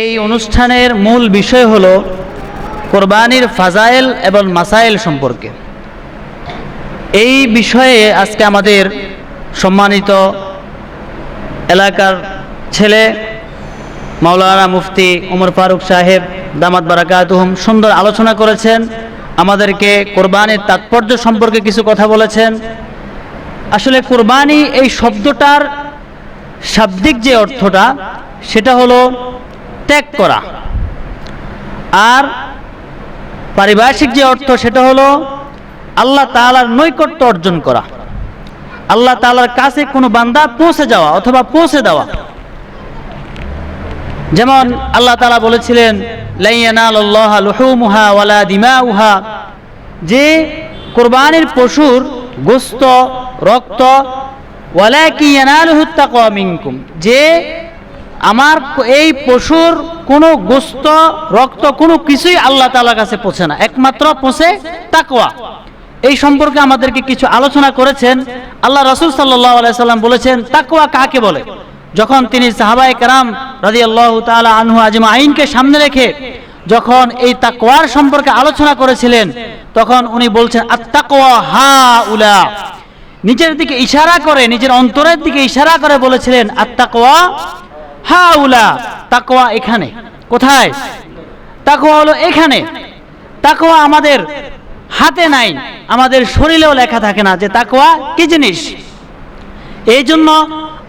এই অনুষ্ঠানের মূল বিষয় হল কোরবানির ফাজাইল এবং মাসাইল সম্পর্কে। এই বিষয়ে আজকে আমাদের সম্মানিত এলাকার ছেলে মাওলানা মুফতি উমর ফারুক সাহেব দামাত বারাকাতুহম সুন্দর আলোচনা করেছেন আমাদেরকে কোরবানির তাৎপর্য সম্পর্কে কিছু কথা বলেছেন। আসলে কোরবানি এই শব্দটার শাব্দিক যে অর্থটা সেটা হলো ত্যাগ করা। আর পারিভাষিক যে অর্থ, সেটা হলো আল্লাহ তাআলার নৈকট্য অর্জন করা। আল্লাহ তাআলার কাছে কোনো বান্দা পৌঁছে যাওয়া অথবা পৌঁছে দেওয়া। যেমন আল্লাহ তালা বলেছিলেন দিমাউহা যে কোরবানির পশুর গোস্ত, রক্ত, ওয়ালাকি ইয়ানালুহু তাকওয়া যে আমার এই পশুর কোনো গোস্ত, রক্ত, কোনো কিছুই আল্লাহ তাআলার কাছে পৌঁছে না। একমাত্র পৌঁছে তাকওয়া। এই সম্পর্কে আমাদেরকে কিছু আলোচনা করেছেন। আল্লাহ রসুল সাল্লাহ আলাইসাল্লাম বলেছেন, তাকওয়া কাকে বলে? যখন তিনি সাহাবায়ে কেরাম রাজি আল্লাহ তালা আনহু আজমা আইনকে সামনে রেখে যখন এই তাকওয়ার সম্পর্কে আলোচনা করেছিলেন, তখন উনি বলছেন আত্মাকওয়া হা উলা নিজের দিকে ইশারা করে, নিজের অন্তরের দিকে ইশারা করে বলেছিলেন আত্মাকওয়া হা উলা তাকওয়া এখানে। কোথায়? তাকওয়া হলো এখানে। তাকোয়া আমাদের হাতে নাই, আমাদের শরীরেও লেখা থাকে না যে তাকওয়া কি জিনিস। এই জন্য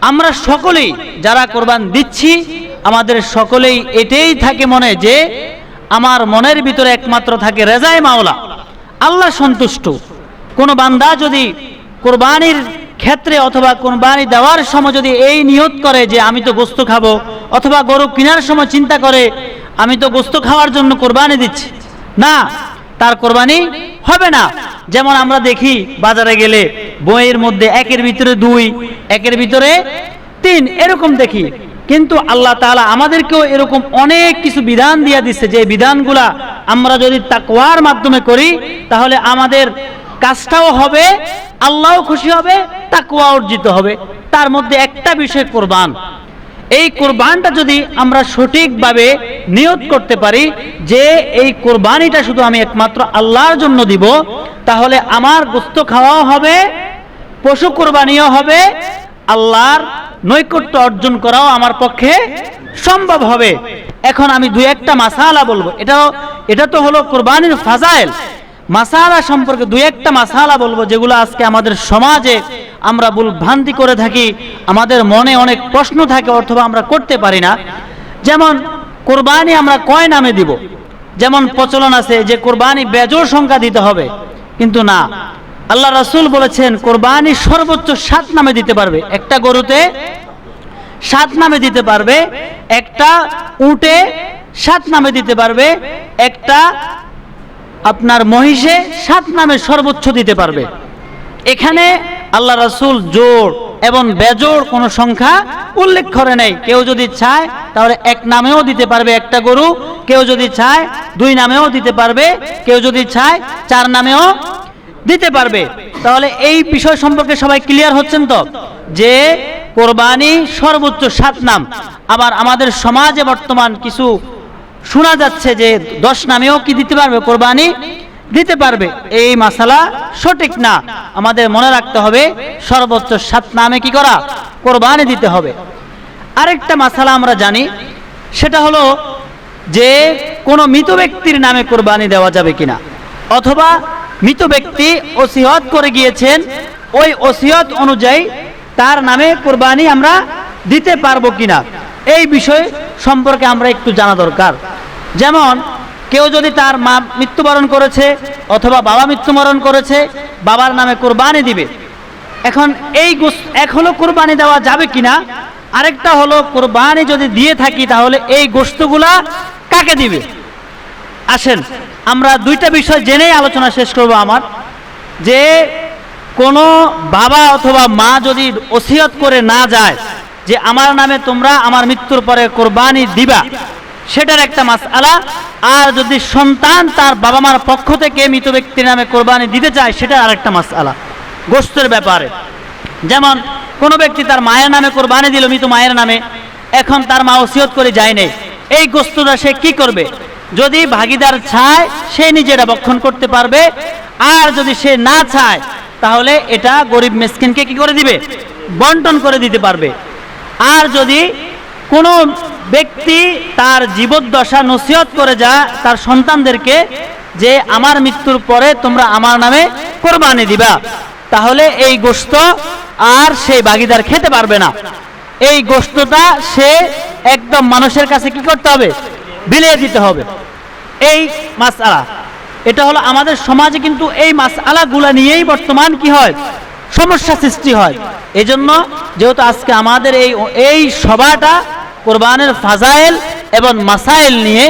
আমরা সকলেই যারা কোরবান দিচ্ছি, আমাদের সকলেই এটাই থাকে মনে যে আমার মনের ভিতরে একমাত্র থাকে রেজায় মাওলা। আল্লাহ সন্তুষ্ট। কোনো বান্দা যদি কোরবানির ক্ষেত্রে অথবা কোরবানি দেওয়ার সময় যদি এই নিয়ত করে যে আমি তো গোস্ত খাব, অথবা গরু কেনার সময় চিন্তা করে, আমি তো গোস্ত খাওয়ার জন্য কোরবানি দিচ্ছি। না, তার কোরবানি হবে না। যেমন আমরা দেখি বাজারে গেলে বইয়ের মধ্যে একের ভিতরে দুই, একের ভিতরে তিন, এরকম দেখি। কিন্তু আল্লাহ তাআলা আমাদেরকেও এরকম অনেক কিছু বিধান দিয়ে দিচ্ছে যে বিধানগুলা আমরা যদি তাকওয়ার মাধ্যমে করি, তাহলে আমাদের কাজটাও হবে, আল্লাহও খুশি হবে তাকওয়া অর্জিত হবে। তার মধ্যে একটা বিষয় কোরবান। এই কোরবানটা যদি আমরা সঠিকভাবে নিয়ত করতে পারি যে এই কোরবানিটা শুধু আমি একমাত্র আল্লাহর জন্য দিব, তাহলে আমার গোস্ত খাওয়াও হবে, পশু কোরবানিও হবে, আল্লাহর নৈকট্য অর্জন করাও আমার পক্ষে সম্ভব হবে। এখন আমি দু একটা মাসালা বলব। এটাও এটা তো হলো কোরবানির ফাজাইল। মাসালা সম্পর্কে দুই একটা মাসালা বলব, যেগুলো আজকে আমাদের সমাজে আমরা ভুল ভ্রান্তি করে থাকি, আমাদের মনে অনেক প্রশ্ন থাকে অথবা আমরা করতে পারি না। যেমন, কোরবানি আমরা কয় নামে দিব? যেমন প্রচলন আছে যে কোরবানি বেজোর সংখ্যা দিতে হবে, কিন্তু না। আল্লাহ রাসূল বলেছেন, কোরবানি সর্বোচ্চ সাত নামে দিতে পারবে। একটা গরুতে সাত নামে দিতে পারবে, একটা উটে সাত নামে দিতে পারবে, একটা আপনার মহিষে সাত নামে সর্বোচ্চ দিতে পারবে। এখানে আল্লাহ রাসুল জোর এবং বেজোর কোনো সংখ্যা উল্লেখ করে নেই। কেউ যদি চায়, তাহলে এক নামেও দিতে পারবে একটা গরু। কেউ যদি চায়, দুই নামেও দিতে পারবে। কেউ যদি চায়, চার নামেও দিতে পারবে। তাহলে এই বিষয় সম্পর্কে সবাই ক্লিয়ার হচ্ছেন তো? যে কোরবানি সর্বোচ্চ সাত নাম। আবার আমাদের সমাজে বর্তমান কিছু শোনা যাচ্ছে যে দশ নামেও কি দিতে পারবে কোরবানি? দিতে পারবে। এই মাসালা সঠিক না। আমাদের মনে রাখতে হবে, সর্বোচ্চ সাত নামে কি করা? কোরবানি দিতে হবে। আরেকটা মাসালা আমরা জানি, সেটা হলো যে কোনো মৃত ব্যক্তির নামে কোরবানি দেওয়া যাবে কিনা। অথবা মৃত ব্যক্তি ওসিয়ত করে গিয়েছেন, ওই ওসিয়ত অনুযায়ী তার নামে কোরবানি আমরা দিতে পারব কিনা। এই বিষয় সম্পর্কে আমরা একটু জানা দরকার। যেমন কেউ যদি তার মা মৃত্যুবরণ করেছে অথবা বাবা মৃত্যুবরণ করেছে, বাবার নামে কোরবানি দিবে। এখন এই হলো কোরবানি দেওয়া যাবে কিনা, আরেকটা হলো কোরবানি যদি দিয়ে থাকি তাহলে এই গোস্তগুলা কাকে দিবে? আসেন, আমরা দুইটা বিষয় জেনেই আলোচনা শেষ করব আমার। যে কোনো বাবা অথবা মা যদি ওসিয়ত করে না যায় যে আমার নামে তোমরা আমার মৃত্যুর পরে কোরবানি দিবা সেটার একটা মাস আলা আর যদি সন্তান তার বাবা মার পক্ষ থেকে মৃত ব্যক্তির নামে কোরবানি দিতে চায়, সেটা আরেকটা মাস আলা গোস্তের ব্যাপারে। যেমন, কোনো ব্যক্তি তার মায়ের নামে কোরবানি দিল, মৃত মায়ের নামে। এখন তার মা ওসিয়ত করে যায় নাই। এই গোস্তটা সে কি করবে? যদি ভাগিদার চায়, সে নিজেরা বক্ষণ করতে পারবে। আর যদি সে না চায়, তাহলে এটা গরিব মেসকিনকে কি করে দিবে? বন্টন করে দিতে পারবে। আর যদি কোনো ব্যক্তি তার জীবদ্দশা নসিহত করে যা, তার সন্তানদেরকে যে আমার মৃত্যুর পরে তোমরা আমার নামে কোরবানি দিবা, তাহলে এই গোস্ত আর সেই বাগিদার খেতে পারবে না। এই গোস্তটা সে একদম মানুষের কাছে কি করতে হবে? বিলিয়ে দিতে হবে। এই মাসআলা, এটা হলো আমাদের সমাজে কিন্তু এই মাসআলাগুলা নিয়েই বর্তমান কি হয়? সমস্যা সৃষ্টি হয়। এজন্য যেহেতু আজকে আমাদের এই এই সভাটা কোরবানের ফাজাইল এবং মাসাইল নিয়ে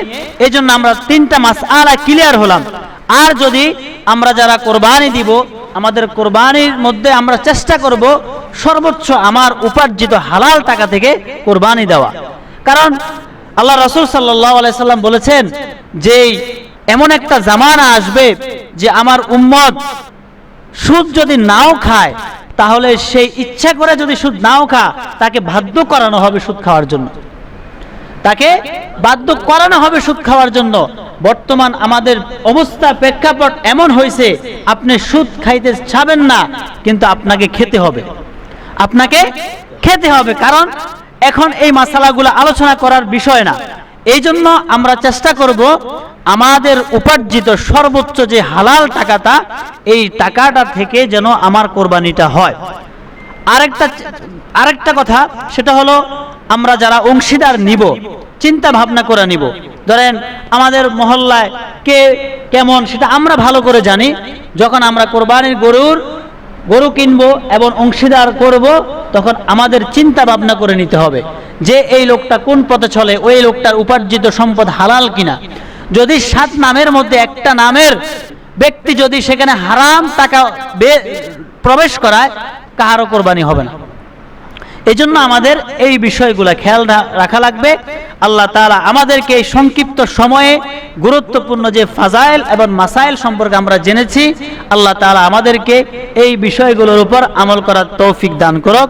এই জন্য আমরা তিনটা মাসআলা ক্লিয়ার হলাম। আর যদি আমরা যারা কোরবানি দিব, আমাদের কোরবানির মধ্যে আমরা চেষ্টা করব সর্বোচ্চ আমার উপার্জিত হালাল টাকা থেকে কোরবানি দেওয়া। কারণ আল্লাহ রসুল সাল্লাহ আলাইসাল্লাম বলেছেন যে এমন একটা জামানা আসবে যে আমার উম্মত সুদ যদি নাও খায় তাহলে সেই ইচ্ছা করে যদি সুদ নাও খা, তাকে বাধ্য করানো হবে সুদ খাওয়ার জন্য। তাকে বাধ্য করানো হবে সুদ খাওয়ার জন্য। বর্তমান আমাদের অবস্থা প্রেক্ষাপট এমন হয়েছে, আপনি সুদ খাইতে ছাবেন না, কিন্তু আপনাকে খেতে হবে। আপনাকে খেতে হবে, কারণ এখন এই মশালাগুলো আলোচনা করার বিষয় না। এই জন্য আমরা চেষ্টা করব আমাদের উপার্জিত সর্বোচ্চ যে হালাল টাকাটা, এই টাকাটা থেকে যেন আমার কোরবানিটা হয়। আরেকটা আরেকটা কথা, সেটা হলো আমরা যারা অংশীদার নিব, চিন্তা ভাবনা করে নিব। ধরেন আমাদের মহল্লায় কে কেমন, সেটা আমরা ভালো করে জানি। যখন আমরা কোরবানির গরুর, গরু কিনবো এবং অংশীদার করব, তখন আমাদের চিন্তা ভাবনা করে নিতে হবে যে এই লোকটা কোন পথে চলে, ওই লোকটার উপার্জিত সম্পদ হালাল কিনা। যদি সাত নামের মধ্যে একটা নামের ব্যক্তি যদি সেখানে হারাম টাকা প্রবেশ করায়, কাহারও কোরবানি হবে না। এই জন্য আমাদের এই বিষয়গুলো খেয়াল রাখা লাগবে। আল্লাহ তাআলা আমাদেরকে এই সংক্ষিপ্ত সময়ে গুরুত্বপূর্ণ যে ফাজাইল এবং মাসাইল সম্পর্কে আমরা জেনেছি, আল্লাহ তাআলা আমাদেরকে এই বিষয়গুলোর উপর আমল করার তৌফিক দান করুক।